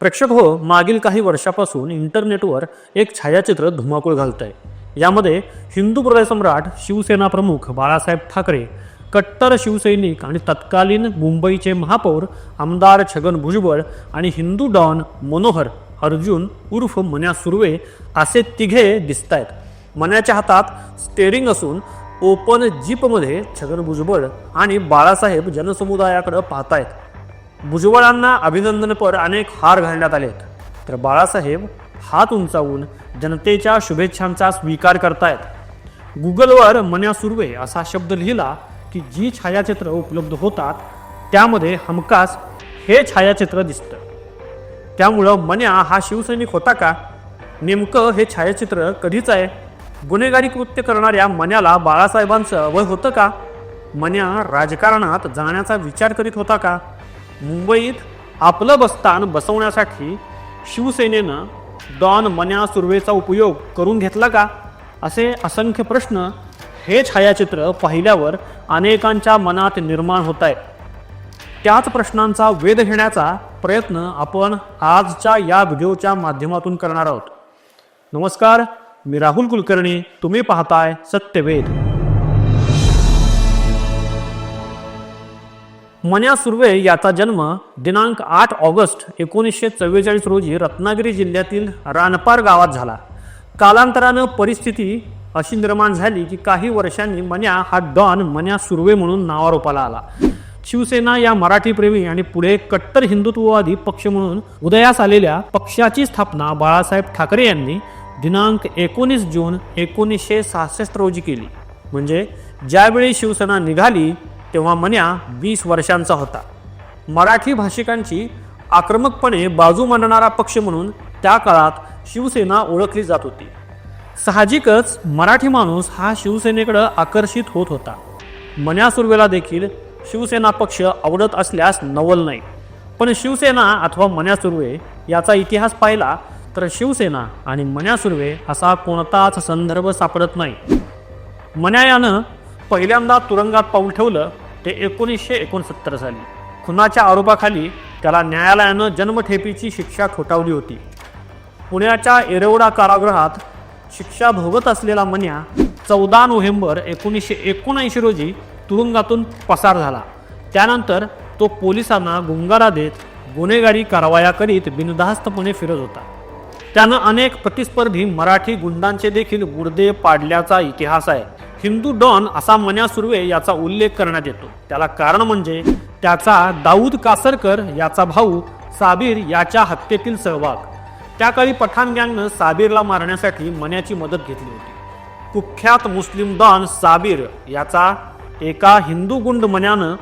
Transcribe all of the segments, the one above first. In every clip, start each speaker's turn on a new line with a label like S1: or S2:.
S1: प्रेक्षक हो मागील काही वर्षापासून इंटरनेटवर एक छायाचित्र धुमाकूळ घालत आहे यामध्ये हिंदू हृदय सम्राट शिवसेना प्रमुख बाळासाहेब ठाकरे कट्टर शिवसैनिक आणि तत्कालीन मुंबईचे महापौर आमदार छगन भुजबळ आणि हिंदू डॉन मनोहर अर्जुन उर्फ मन्या सुर्वे असे तिघे दिसत आहेत मन्याच्या हातात स्टेरिंग असून ओपन जीपमध्ये छगन भुजबळ आणि बाळासाहेब जनसमुदायाकडे पाहतायत. भुजबळांना अभिनंदनपर अनेक हार घालण्यात आले आहेत तर बाळासाहेब हात उंचावून जनतेच्या शुभेच्छांचा स्वीकार करतायत. गुगलवर मन्या सुर्वे असा शब्द लिहिला की जी छायाचित्र उपलब्ध होतात त्यामध्ये हमखास हे छायाचित्र दिसतं. त्यामुळं मन्या हा शिवसैनिक होता का? नेमकं हे छायाचित्र कधीच आहे? गुन्हेगारी कृत्य करणाऱ्या मन्याला बाळासाहेबांचं वय होतं का? मन्या राजकारणात जाण्याचा विचार करीत होता का? मुंबईत आपलं बस्तान बसवण्यासाठी शिवसेनेनं डॉन मन्या सुर्वेचा उपयोग करून घेतला का? असे असंख्य प्रश्न हे छायाचित्र पाहिल्यावर अनेकांच्या मनात निर्माण होत आहेत त्याच प्रश्नांचा वेध घेण्याचा प्रयत्न आपण आजच्या या व्हिडिओच्या माध्यमातून करणार आहोत. नमस्कार मी राहुल कुलकर्णी तुम्ही पाहताय सत्यवेद मन्या सुर्वे याचा जन्म दिनांक आठ ऑगस्ट एकोणीसशे चव्वेचाळीस रोजी रत्नागिरी जिल्ह्यातील रानपार गावात झाला. कालांतरानं परिस्थिती अशी निर्माण झाली की काही वर्षांनी मन्या हा डॉन मन्या सुर्वे म्हणून नावारोपाला आला. शिवसेना या मराठी प्रेमी आणि पुढे कट्टर हिंदुत्ववादी पक्ष म्हणून उदयास आलेल्या पक्षाची स्थापना बाळासाहेब ठाकरे यांनी दिनांक एकोणीस जून एकोणीसशे सहासष्ट रोजी केली. म्हणजे ज्यावेळी शिवसेना निघाली तेव्हा मन्या वीस वर्षांचा होता. मराठी भाषिकांची आक्रमकपणे बाजू मांडणारा पक्ष म्हणून त्या काळात शिवसेना ओळखली जात होती. साहजिकच मराठी माणूस हा शिवसेनेकडं आकर्षित होत होता. मन्या सुर्वेला देखील शिवसेना पक्ष आवडत असल्यास नवल नाही. पण शिवसेना अथवा मन्या सुर्वे याचा इतिहास पाहिला तर शिवसेना आणि मन्या सुर्वे असा कोणताच संदर्भ सापडत नाही. मन्या यानं पहिल्यांदा तुरुंगात पाऊल ठेवलं ते एकोणीसशे एकोणसत्तर साली खुनाच्या आरोपाखाली त्याला न्यायालयानं जन्मठेपीची शिक्षा ठोठावली होती. पुण्याच्या एरवडा कारागृहात शिक्षा भोगत असलेला मन्या चौदा नोव्हेंबर एकोणीसशे एकोणऐंशी रोजी तुरुंगातून पसार झाला. त्यानंतर तो पोलिसांना गुंगारा देत गुन्हेगारी कारवाया करीत बिनधास्तपणे फिरत होता. त्यानं अनेक प्रतिस्पर्धी मराठी गुंडांचे देखील गुडदे पाडल्याचा इतिहास आहे. हिंदू डॉन असा मन्या सुर्वे याचा उल्लेख करण्यात येतो. त्याला कारण म्हणजे त्याचा दाऊद कासरकर याचा भाऊ साबीर याच्या हत्येतील सहभाग. त्या काळी पठाण गँगनं साबीरला मारण्यासाठी मन्याची मदत घेतली होती. कुख्यात मुस्लिम डॉन साबीर याचा एका हिंदू गुंड मन्यानं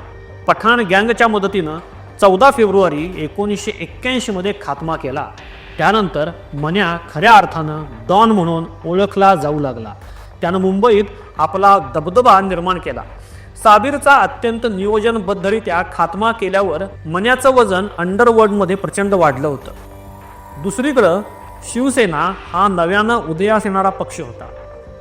S1: पठाण गँगच्या मदतीनं चौदा फेब्रुवारी एकोणीसशे एक्क्याऐंशीमध्ये खात्मा केला. त्यानंतर मन्या खऱ्या अर्थानं डॉन म्हणून ओळखला जाऊ लागला. त्यानं मुंबईत आपला दबदबा निर्माण केला. साबीरचा अत्यंत नियोजनबद्धरित्या खात्मा केल्यावर मन्याचं वजन अंडरवर्ल्डमध्ये प्रचंड वाढलं होतं. दुसरीकडं शिवसेना हा नव्यानं उदयास येणारा पक्ष होता.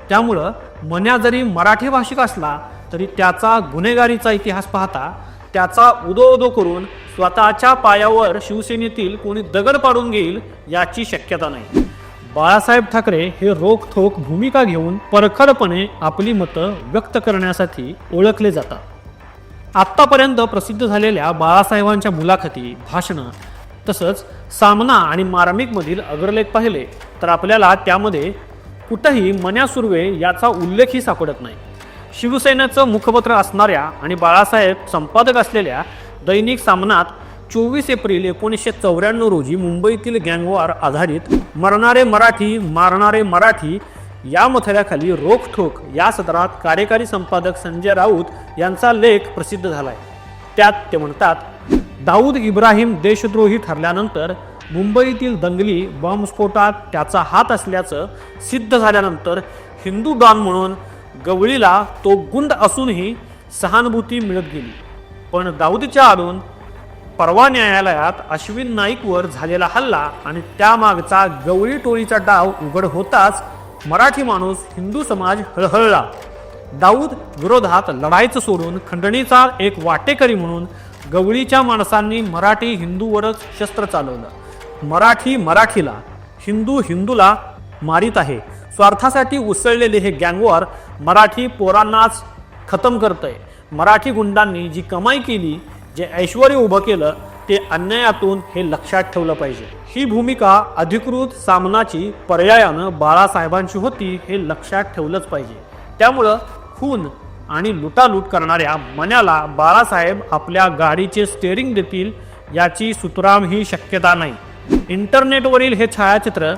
S1: त्यामुळं मन्या जरी मराठी भाषिक असला तरी त्याचा गुन्हेगारीचा इतिहास पाहता त्याचा उदो उदो करून स्वतःच्या पायावर शिवसेनेतील कोणी दगड पाडून घेईल याची शक्यता नाही. बाळासाहेब ठाकरे हे रोखठोक भूमिका घेऊन परखडपणे आपली मतं व्यक्त करण्यासाठी ओळखले जातात. आत्तापर्यंत प्रसिद्ध झालेल्या बाळासाहेबांच्या मुलाखती भाषणं तसंच सामना आणि मार्मिकमधील अग्रलेख पाहिले तर आपल्याला त्यामध्ये कुठंही मन्या सुर्वे याचा उल्लेखही सापडत नाही. शिवसेनेचं मुखपत्र असणाऱ्या आणि बाळासाहेब संपादक असलेल्या दैनिक सामनात चोवीस एप्रिल एकोणीसशे चौऱ्याण्णव रोजी मुंबईतील गँगवार आधारित मरणारे मराठी मारणारे मराठी या मथळ्याखाली रोखठोक या सदरात कार्यकारी संपादक संजय राऊत यांचा लेख प्रसिद्ध झालाय. त्यात ते म्हणतात दाऊद इब्राहिम देशद्रोही ठरल्यानंतर मुंबईतील दंगली बॉम्बस्फोटात त्याचा हात असल्याचं सिद्ध झाल्यानंतर हिंदू डॉन म्हणून गवळीला तो गुंड असूनही सहानुभूती मिळत गेली. पण दाऊदच्या आडून परवा न्यायालयात अश्विन नाईकवर झालेला हल्ला आणि त्यामागचा गवळी टोळीचा डाव उघड होताच मराठी माणूस हिंदू समाज हळहळला. दाऊद विरोधात लढायचं सोडून खंडणीचा एक वाटेकरी म्हणून गवळीच्या माणसांनी मराठी हिंदूवरच शस्त्र चालवलं. मराठी मराठीला हिंदू हिंदूला मारित आहे. स्वार्थासाठी उसळलेले हे गँगवॉर मराठी पोरांनाच खतम करतंय. मराठी गुंडांनी जी कमाई केली जे ऐश्वर उभं केलं ते अन्यायातून हे लक्षात ठेवलं पाहिजे. ही भूमिका अधिकृत सामनाची पर्यायानं बाळासाहेबांची होती हे लक्षात ठेवलंच पाहिजे. त्यामुळं खून आणि लुटालूट करणाऱ्या मन्याला बाळासाहेब आपल्या गाडीचे स्टेअरिंग देतील याची सुतराम ही शक्यता नाही. इंटरनेटवरील हे छायाचित्र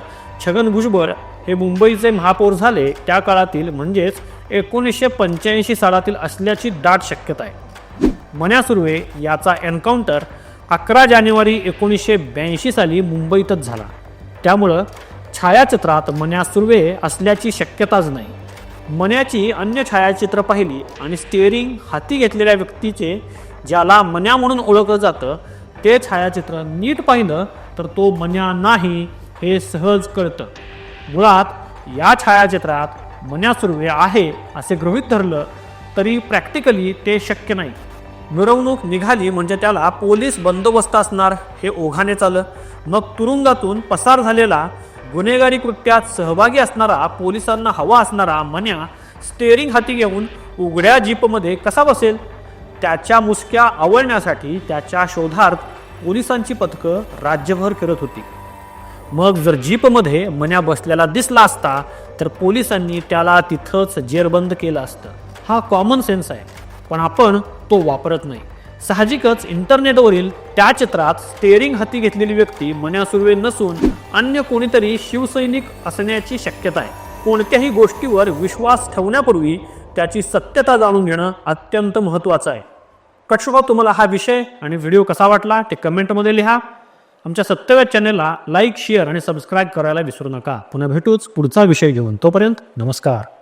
S1: छगन भुजबळ हे मुंबईचे महापौर झाले त्या काळातील म्हणजेच एकोणीसशे पंच्याऐंशी सालातील असल्याची दाट शक्यता आहे. मन्या सुर्वे याचा एन्काउंटर अकरा जानेवारी एकोणीसशे ब्याऐंशी साली मुंबईतच झाला. त्यामुळं छायाचित्रात मन्या सुर्वे असल्याची शक्यताच नाही. मन्याची अन्य छायाचित्र पाहिली आणि स्टेअरिंग हाती घेतलेल्या व्यक्तीचे ज्याला मन्या म्हणून ओळखलं जातं ते छायाचित्र नीट पाहिलं तर तो मन्या नाही हे सहज कळतं. मुळात या छायाचित्रात मन्या सुर्वे आहे असे गृहीत धरलं तरी प्रॅक्टिकली ते शक्य नाही. मिरवणूक निघाली म्हणजे त्याला पोलीस बंदोबस्त असणार हे ओघाने चालं मग तुरुंगातून पसार झालेला गुन्हेगारी कृत्यात सहभागी असणारा पोलिसांना हवा असणारा मन्या स्टेअरिंग हाती घेऊन उघड्या जीपमध्ये कसा बसेल? त्याच्या मुसक्या आवळण्यासाठी त्याच्या शोधार्थ पोलिसांची पथकं राज्यभर फिरत होती. मग जर जीपमध्ये मन्या बसलेला दिसला असता तर पोलिसांनी त्याला तिथंच जेरबंद केलं असतं. हा कॉमन सेन्स आहे. पण आपण तो वापरत नाही. साहजिकच इंटरनेटवरील त्या चित्रात स्टेअरिंग हाती घेतलेली व्यक्ती मन्या सुर्वे नसून अन्य कोणीतरी शिवसैनिक असण्याची शक्यता आहे. कोणत्याही गोष्टीवर विश्वास ठेवण्यापूर्वी त्याची सत्यता जाणून घेणं अत्यंत महत्त्वाचं आहे. कक्षोबा तुम्हाला हा विषय आणि व्हिडिओ कसा वाटला ते कमेंटमध्ये लिहा. आमच्या सत्यव्या चॅनेलला लाईक शेअर आणि सबस्क्राईब करायला विसरू नका. पुन्हा भेटूच पुढचा विषय घेऊन. तोपर्यंत नमस्कार.